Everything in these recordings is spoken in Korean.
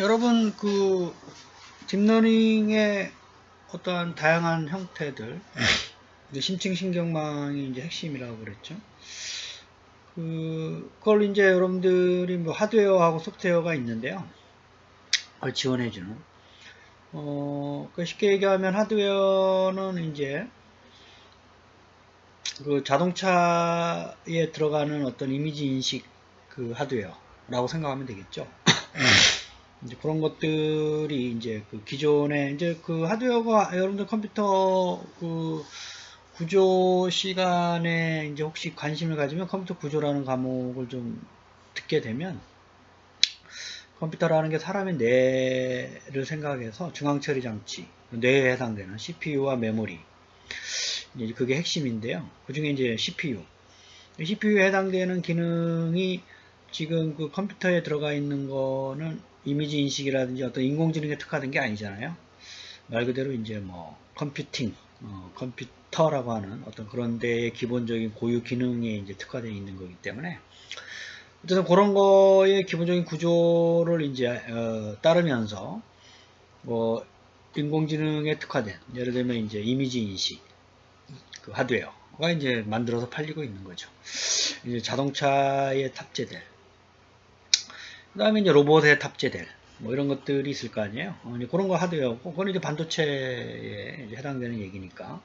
여러분 그 딥러닝의 어떠한 다양한 형태들 심층 신경망이 이제 핵심이라고 그랬죠. 그 그걸 이제 여러분들이 뭐 하드웨어하고 소프트웨어가 있는데요. 그걸 지원해주는. 어, 그 쉽게 얘기하면 하드웨어는 이제 그 자동차에 들어가는 어떤 이미지 인식 그 하드웨어라고 생각하면 되겠죠. 이제 그런 것들이 이제 그 기존에 이제 그 하드웨어가 여러분들 컴퓨터 그 구조 시간에 이제 혹시 관심을 가지면 컴퓨터 구조라는 과목을 좀 듣게 되면 컴퓨터라는 게 사람의 뇌를 생각해서 중앙 처리 장치, 뇌에 해당되는 CPU와 메모리. 이제 그게 핵심인데요. 그 중에 이제 CPU. CPU에 해당되는 기능이 지금 그 컴퓨터에 들어가 있는 거는 이미지 인식이라든지 어떤 인공지능에 특화된 게 아니잖아요. 말 그대로 이제 뭐 컴퓨팅, 어, 컴퓨터라고 하는 어떤 그런 데의 기본적인 고유 기능에 이제 특화되어 있는 거기 때문에 어쨌든 그런 거의 기본적인 구조를 이제 어, 따르면서 뭐 인공지능에 특화된 예를 들면 이제 이미지 인식 그 하드웨어가 이제 만들어서 팔리고 있는 거죠. 이제 자동차에 탑재될 그 다음에 이제 로봇에 탑재될 뭐 이런 것들이 있을 거 아니에요. 어, 이제 그런 거 하드웨어고 그건 이제 반도체에 이제 해당되는 얘기니까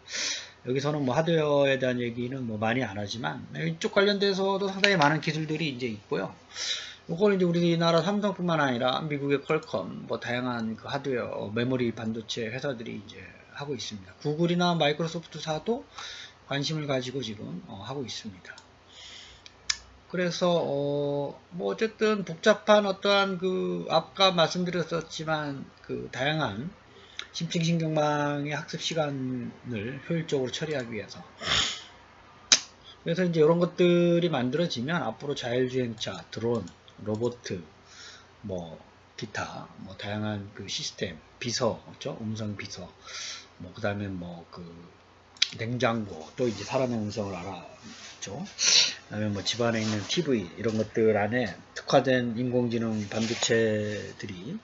여기서는 뭐 하드웨어에 대한 얘기는 뭐 많이 안 하지만 이쪽 관련돼서도 상당히 많은 기술들이 이제 있고요. 이걸 이제 우리나라 삼성뿐만 아니라 미국의 퀄컴, 뭐 다양한 그 하드웨어, 메모리 반도체 회사들이 이제 하고 있습니다. 구글이나 마이크로소프트사도 관심을 가지고 지금 어, 하고 있습니다. 그래서 어, 뭐 어쨌든 복잡한 어떠한 그 아까 말씀드렸었지만 그 다양한 심층신경망의 학습 시간을 효율적으로 처리하기 위해서 그래서 이제 이런 것들이 만들어지면 앞으로 자율주행차, 드론, 로봇, 뭐 기타, 뭐 다양한 그 시스템, 비서, 그죠? 음성 비서, 뭐 그다음에 뭐 그 냉장고, 또 이제 사람의 음성을 알아죠. 그다음에 뭐 집안에 있는 TV 이런 것들 안에 특화된 인공지능 반도체들이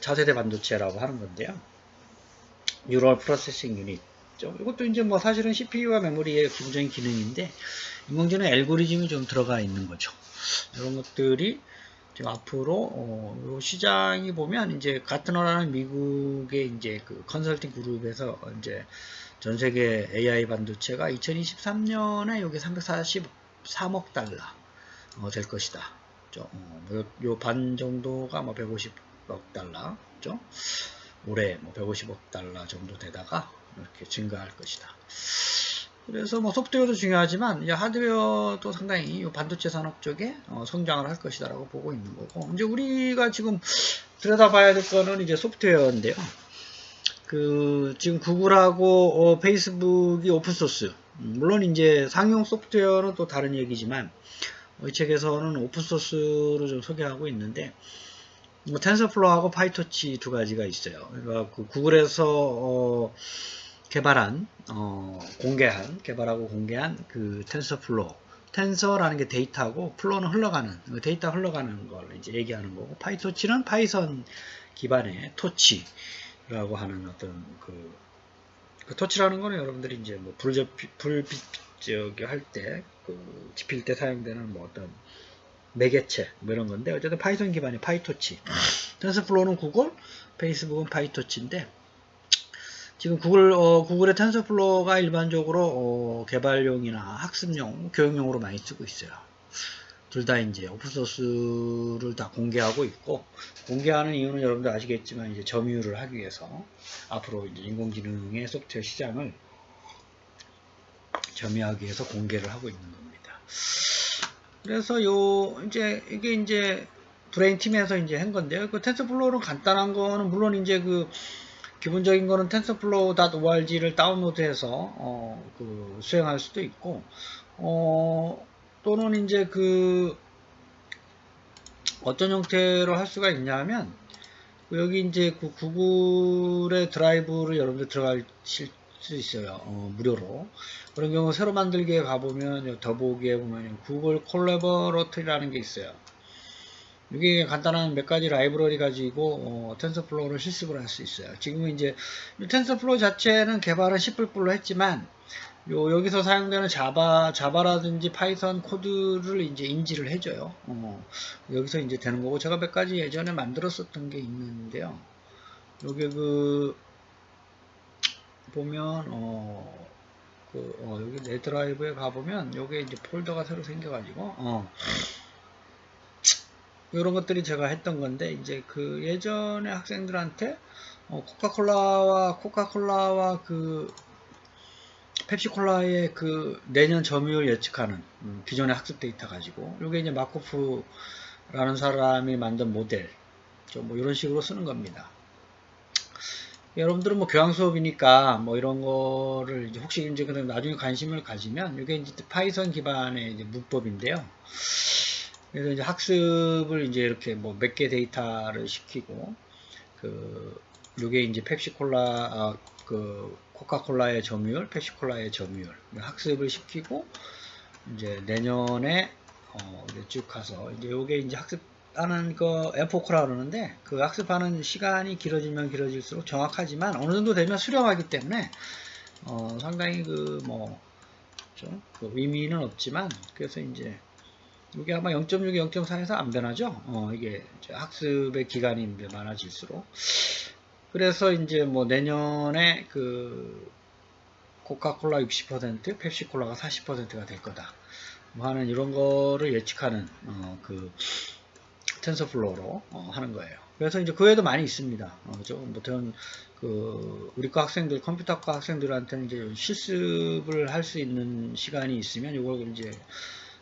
차세대 반도체라고 하는 건데요. 뉴럴 프로세싱 유닛. 이것도 이제 뭐 사실은 CPU와 메모리의 기본적인 기능인데 인공지능 알고리즘이 좀 들어가 있는 거죠. 이런 것들이 지금 앞으로 어, 시장이 보면 이제 가트너라는 미국의 이제 그 컨설팅 그룹에서 이제 전 세계 AI 반도체가 2023년에 여기 343억 달러 어, 될 것이다. 어, 뭐 요반 정도가 뭐 150억 달러, 죠 올해 뭐 150억 달러 정도 되다가 이렇게 증가할 것이다. 그래서 뭐 소프트웨어도 중요하지만 하드웨어도 상당히 이 반도체 산업 쪽에 어, 성장을 할 것이다라고 보고 있는 거고 이제 우리가 지금 들여다봐야 될 거는 이제 소프트웨어인데요. 그 지금 구글하고 어, 페이스북이 오픈소스. 음, 물론 이제 상용 소프트웨어는 또 다른 얘기지만 이 책에서는 오픈소스로 좀 소개하고 있는데 뭐 텐서플로우하고 파이토치 두 가지가 있어요. 그러니까 그 구글에서 어, 개발한 어, 공개한 개발하고 공개한 그 텐서플로우 텐서라는 게 데이터고 플로우는 흘러가는 그 데이터 흘러가는 걸 이제 얘기하는 거고 파이토치는 파이썬 기반의 토치 라고 하는 어떤 그, 그 토치라는 거는 여러분들이 이제 뭐 불빛 불빛 저기 할때 그 지필 때 사용되는 뭐 어떤 매개체 뭐 이런 건데 어쨌든 파이썬 기반의 파이토치. 텐서플로우는 구글 페이스북은 파이토치인데 지금 구글 어, 구글의 텐서플로우가 일반적으로 어, 개발용이나 학습용 교육용으로 많이 쓰고 있어요 둘 다 이제 오픈소스를 다 공개하고 있고 공개하는 이유는 여러분들 아시겠지만 이제 점유를 하기 위해서 앞으로 이제 인공지능의 소프트웨어 시장을 점유하기 위해서 공개를 하고 있는 겁니다. 그래서 요 이제 이게 이제 브레인 팀에서 이제 한 건데요. 그 텐서플로우는 간단한 거는 물론 이제 그 기본적인 거는 tensorflow.org를 다운로드해서 어, 그 수행할 수도 있고 어, 또는 이제 그 어떤 형태로 할 수가 있냐면 여기 이제 그 구글의 드라이브를 여러분들 들어가실 수 있어요. 어, 무료로. 그런 경우 새로 만들기에 가보면 더보기에 보면 구글 콜라보러터리라는 게 있어요. 이게 간단한 몇 가지 라이브러리 가지고 어, 텐서플로우를 실습을 할 수 있어요. 지금은 이제 이 텐서플로우 자체는 개발은 C++로 했지만 요 여기서 사용되는 자바 자바라든지 파이썬 코드를 이제 인지를 해줘요. 어, 여기서 이제 되는 거고 제가 몇 가지 예전에 만들었었던 게 있는데요. 요게 그 보면 어, 그, 어, 여기 내 드라이브에 가보면 요게 이제 폴더가 새로 생겨가지고 어, 이런 것들이 제가 했던 건데 이제 그 예전에 학생들한테 어, 코카콜라와 코카콜라와 그 펩시콜라의 그 내년 점유율 예측하는 음, 기존의 학습 데이터 가지고 이게 이제 마코프라는 사람이 만든 모델 좀뭐 이런 식으로 쓰는 겁니다. 여러분들은 뭐 교양 수업이니까 뭐 이런 거를 이제 혹시 이제 그냥 나중에 관심을 가지면 이게 이제 파이썬 기반의 이제 문법인데요. 그래서 이제 학습을 이제 이렇게 뭐 몇 개 데이터를 시키고 그 요게 이제 펩시콜라 아, 그 코카콜라의 점유율, 펩시콜라의 점유율 학습을 시키고 이제 내년에 어 이제 쭉 가서 이제 요게 이제 학습하는 거 에포크라 그러는데 그 학습하는 시간이 길어지면 길어질수록 정확하지만 어느 정도 되면 수렴하기 때문에 어 상당히 그뭐좀그 의미는 없지만 그래서 이제 이게 아마 0.6, 0.4에서 안 변하죠. 어, 이게 학습의 기간이 많아질수록. 그래서 이제 뭐 내년에 그 코카콜라 60%, 펩시콜라가 40%가 될 거다. 뭐 하는 이런 거를 예측하는 어, 그 텐서플로우로 어, 하는 거예요. 그래서 이제 그 외에도 많이 있습니다. 어, 좀 보통 그 우리과 학생들, 컴퓨터과 학생들한테는 이제 실습을 할 수 있는 시간이 있으면 이걸 이제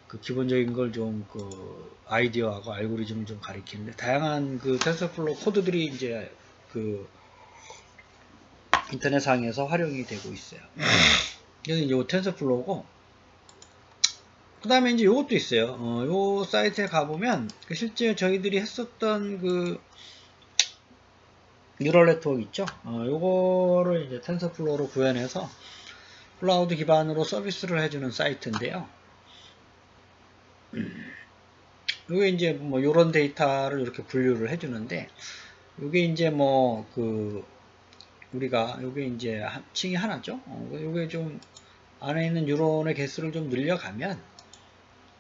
그 기본적인 걸 좀 그 아이디어하고 알고리즘을 좀 가리키는데 다양한 그 텐서플로우 코드들이 이제 그 인터넷상에서 활용이 되고 있어요. 그래서 이제 텐서플로우고 그 다음에 이제 요것도 있어요. 어, 요 사이트에 가보면 그 실제 저희들이 했었던 그 뉴럴 네트워크 있죠. 어, 요거를 이제 텐서플로우로 구현해서 클라우드 기반으로 서비스를 해주는 사이트인데요. 요게 이제 뭐 요런 데이터를 이렇게 분류를 해주는데 요게 이제 뭐 그 우리가 요게 이제 한, 층이 하나죠. 어, 요게 좀 안에 있는 뉴런의 개수를 좀 늘려가면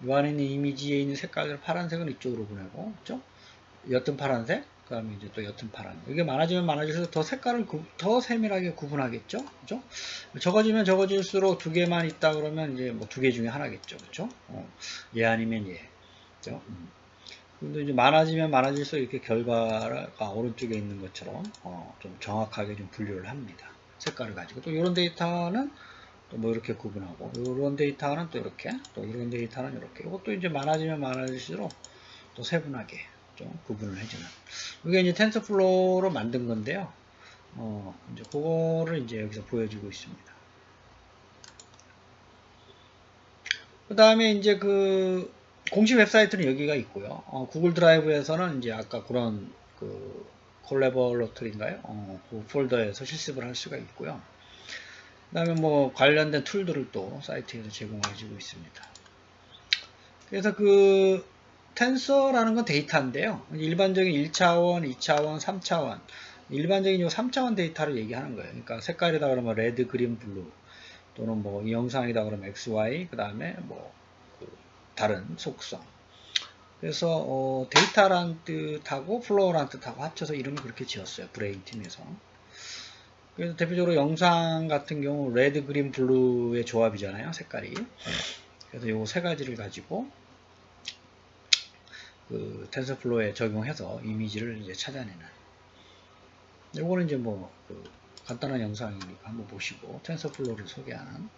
요 안에 있는 이미지에 있는 색깔을 파란색은 이쪽으로 보내고 그죠? 옅은 파란색 그 다음에 이제 또 옅은 파란. 이게 많아지면 많아질수록 더 색깔을 구, 더 세밀하게 구분하겠죠? 그죠 적어지면 적어질수록 두 개만 있다 그러면 이제 뭐 두 개 중에 하나겠죠? 그죠 어, 얘 아니면 얘 그죠 음. 근데 이제 많아지면 많아질수록 이렇게 결과가 오른쪽에 있는 것처럼 어, 좀 정확하게 좀 분류를 합니다. 색깔을 가지고. 또 이런 데이터는 또 뭐 이렇게 구분하고 이런 데이터는 또 이렇게 또 이런 데이터는 이렇게. 이것도 이제 많아지면 많아질수록 또 세분하게 좀 구분을 해주는. 이게 이제 텐서플로우로 만든 건데요. 어 이제 그거를 이제 여기서 보여주고 있습니다. 그 다음에 이제 그 공식 웹사이트는 여기가 있고요 어, 구글 드라이브에서는 이제 아까 그런 그 콜레버러터인가요 어, 그 폴더에서 실습을 할 수가 있고요 그 다음에 뭐 관련된 툴들을 또 사이트에서 제공해 주고 있습니다. 그래서 그 텐서라는 건 데이터인데요. 일반적인 1차원, 2차원, 3차원 일반적인 요 3차원 데이터를 얘기하는 거예요. 그러니까 색깔이다 그러면 레드, 그린, 블루 또는 뭐 영상이다 그러면 XY 그 다음에 뭐그 다른 속성 그래서 어 데이터란 뜻하고 플로어란 뜻하고 합쳐서 이름을 그렇게 지었어요. 브레인 팀에서. 그래서 대표적으로 영상 같은 경우 레드, 그린, 블루의 조합이잖아요. 색깔이. 그래서 요 세 가지를 가지고 그 텐서플로우에 적용해서 이미지를 이제 찾아내는. 요거는 이제 뭐 그 간단한 영상이니까 한번 보시고 텐서플로우를 소개하는.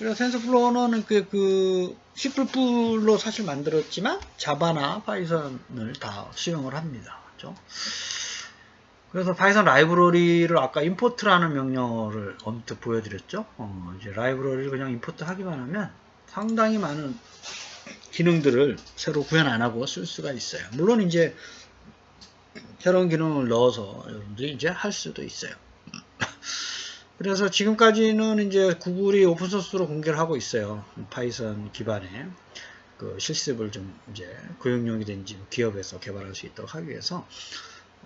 그래서 텐서플로우는 그, 그 C++로 사실 만들었지만 자바나 파이썬을 다 수용을 합니다. 그렇죠? 그래서 파이썬 라이브러리를 아까 임포트라는 명령어를 언뜻 보여드렸죠. 어, 이제 라이브러리를 그냥 임포트 하기만 하면 상당히 많은 기능들을 새로 구현 안 하고 쓸 수가 있어요. 물론 이제 새로운 기능을 넣어서 여러분들이 이제 할 수도 있어요. 그래서 지금까지는 이제 구글이 오픈소스로 공개를 하고 있어요. 파이썬 기반에. 그 실습을 좀 이제 교육용이 된지 기업에서 개발할 수 있도록 하기 위해서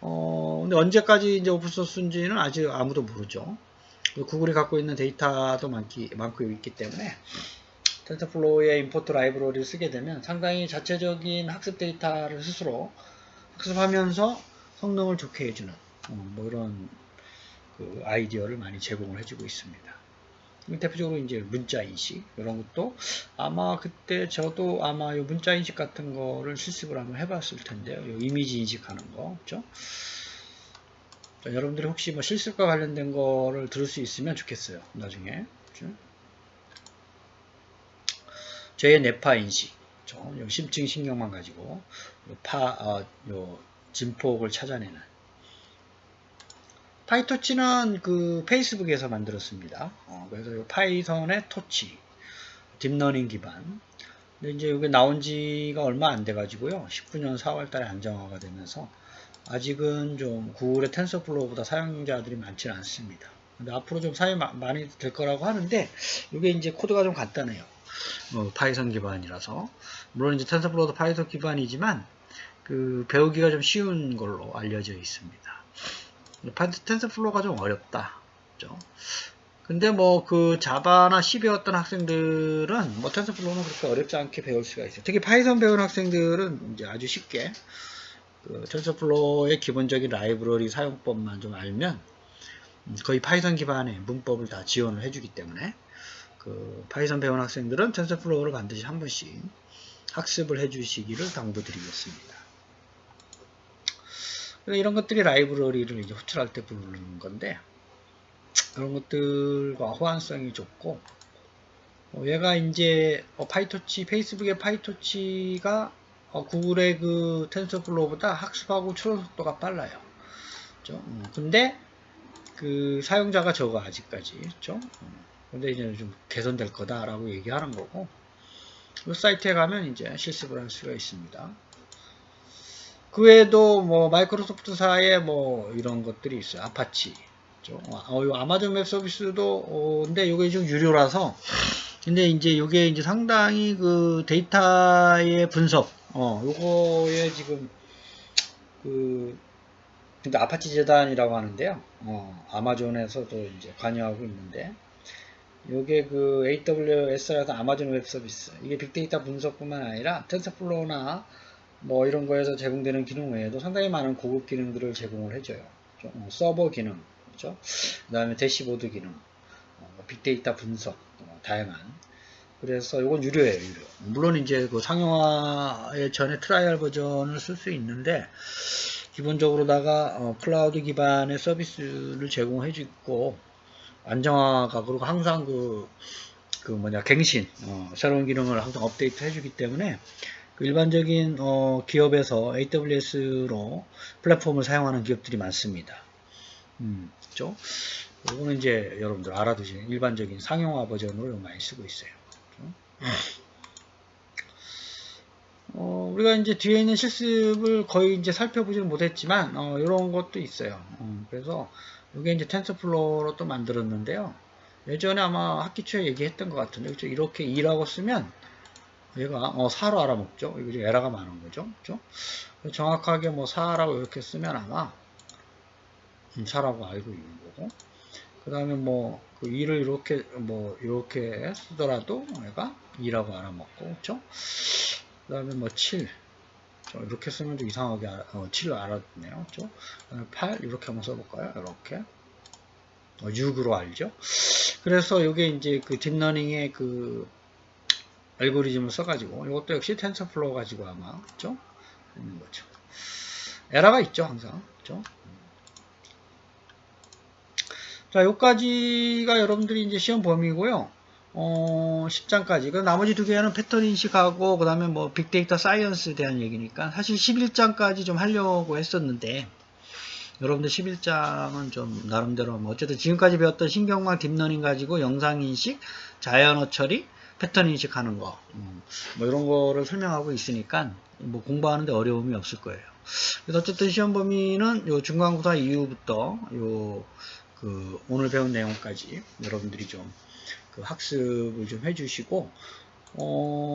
어 근데 언제까지 이제 오픈소스인지는 아직 아무도 모르죠. 구글이 갖고 있는 데이터도 많기 많고 있기 때문에 텐서플로우의 임포트 라이브러리를 쓰게 되면 상당히 자체적인 학습 데이터를 스스로 학습하면서 성능을 좋게 해주는 어, 뭐 이런 그 아이디어를 많이 제공을 해주고 있습니다. 대표적으로 이제 문자 인식 이런 것도 아마 그때 저도 아마 이 문자 인식 같은 거를 실습을 한번 해봤을 텐데요. 요 이미지 인식하는 거, 그죠? 자, 여러분들이 혹시 뭐 실습과 관련된 거를 들을 수 있으면 좋겠어요. 나중에. 그죠? 저의 뇌파 인식, 저, 요 심층 신경만 가지고 요 파, 어, 요 진폭을 찾아내는 파이토치는 그 페이스북에서 만들었습니다. 어, 그래서 이 파이썬의 토치, 딥러닝 기반. 근데 이제 이게 나온 지가 얼마 안 돼 가지고요. 19년 4월 달에 안정화가 되면서 아직은 좀 구글의 텐서플로우보다 사용자들이 많지는 않습니다. 근데 앞으로 좀 사용이 마- 많이 될 거라고 하는데 이게 이제 코드가 좀 간단해요. 어, 파이썬 기반이라서 물론 이제 텐서플로우도 파이썬 기반이지만 그 배우기가 좀 쉬운 걸로 알려져 있습니다. 텐서플로우가 좀 어렵다. 그죠? 근데 뭐 그 자바나 C 배웠던 학생들은 뭐 텐서플로우는 그렇게 어렵지 않게 배울 수가 있어요. 특히 파이썬 배운 학생들은 이제 아주 쉽게 그 텐서플로우의 기본적인 라이브러리 사용법만 좀 알면 음, 거의 파이썬 기반의 문법을 다 지원을 해주기 때문에 그 파이썬 배운 학생들은 텐서플로우를 반드시 한 번씩 학습을 해주시기를 당부드리겠습니다. 그래서 이런 것들이 라이브러리를 이제 호출할 때 부르는 건데 그런 것들과 호환성이 좋고 어, 얘가 이제 어, 파이토치 페이스북의 파이토치가 어, 구글의 그 텐서플로우보다 학습하고 추론 속도가 빨라요. 그죠? 음, 근데 그 사용자가 적어 아직까지 그죠? 음, 근데 이제 좀 개선될 거다라고 얘기하는 거고 이 사이트에 가면 이제 실습을 할 수가 있습니다. 그 외에도 뭐 마이크로소프트사의 뭐 이런 것들이 있어요. 아파치. 어, 요 아마존 웹 서비스도 어, 근데 이게 좀 유료라서 근데 이제 이게 이제 상당히 그 데이터의 분석 어 요거에 지금 그 근데 아파치 재단이라고 하는데요. 어, 아마존에서도 이제 관여하고 있는데 요게 그 AWS라서 아마존 웹 서비스 이게 빅데이터 분석뿐만 아니라 텐서플로우나 뭐 이런 거에서 제공되는 기능 외에도 상당히 많은 고급 기능들을 제공을 해줘요. 좀, 어, 서버 기능, 그죠? 그 다음에 대시보드 기능, 어, 빅데이터 분석, 어, 다양한. 그래서 이건 유료예요, 유료. 물론 이제 그 상용화의 전에 트라이얼 버전을 쓸 수 있는데, 기본적으로다가 어, 클라우드 기반의 서비스를 제공해 주고, 안정화가, 그리고 항상 그, 그 뭐냐, 갱신, 어, 새로운 기능을 항상 업데이트 해주기 때문에, 그 일반적인 어, 기업에서 AWS로 플랫폼을 사용하는 기업들이 많습니다. 음, 그죠? 이거는 이제 여러분들 알아두시는 일반적인 상용화 버전으로 많이 쓰고 있어요. 그죠? 어, 우리가 이제 뒤에 있는 실습을 거의 이제 살펴보지는 못했지만 어, 이런 것도 있어요. 어, 그래서 이게 이제 텐서플로우로 또 만들었는데요. 예전에 아마 학기 초에 얘기했던 것 같은데 그죠? 이렇게 2라고 쓰면 얘가 어, 4로 알아먹죠. 이거 지금 에러가 많은 거죠. 그죠? 정확하게 뭐 4라고 이렇게 쓰면 아마 음, 4라고 알고 있는 거고. 그 다음에 뭐, 그 2를 이렇게, 뭐, 이렇게 쓰더라도 얘가 2라고 알아먹고, 그죠? 그 다음에 뭐 7. 저 이렇게 쓰면 좀 이상하게 알아, 어, 7로 알아듣네요. 그 다음에 8. 이렇게 한번 써볼까요? 이렇게. 어, 6으로 알죠? 그래서 이게 이제 그 딥러닝의 그 알고리즘을 써가지고 이것도 역시 텐서플로우 가지고 아마 그죠? 있는 거죠. 에러가 있죠 항상 그죠? 자 여기까지가 여러분들이 이제 시험 범위고요. 어, 10장까지. 그 나머지 두 개는 패턴 인식하고 그 다음에 뭐 빅데이터 사이언스에 대한 얘기니까 사실 11장까지 좀 하려고 했었는데 여러분들 11장은 좀 나름대로 뭐 어쨌든 지금까지 배웠던 신경망 딥러닝 가지고 영상 인식, 자연어 처리, 패턴 인식하는 거, 음, 뭐 이런 거를 설명하고 있으니까 뭐 공부하는데 어려움이 없을 거예요. 그래서 어쨌든 시험 범위는 요 중간고사 이후부터 요 그 오늘 배운 내용까지 여러분들이 좀 그 학습을 좀 해주시고 어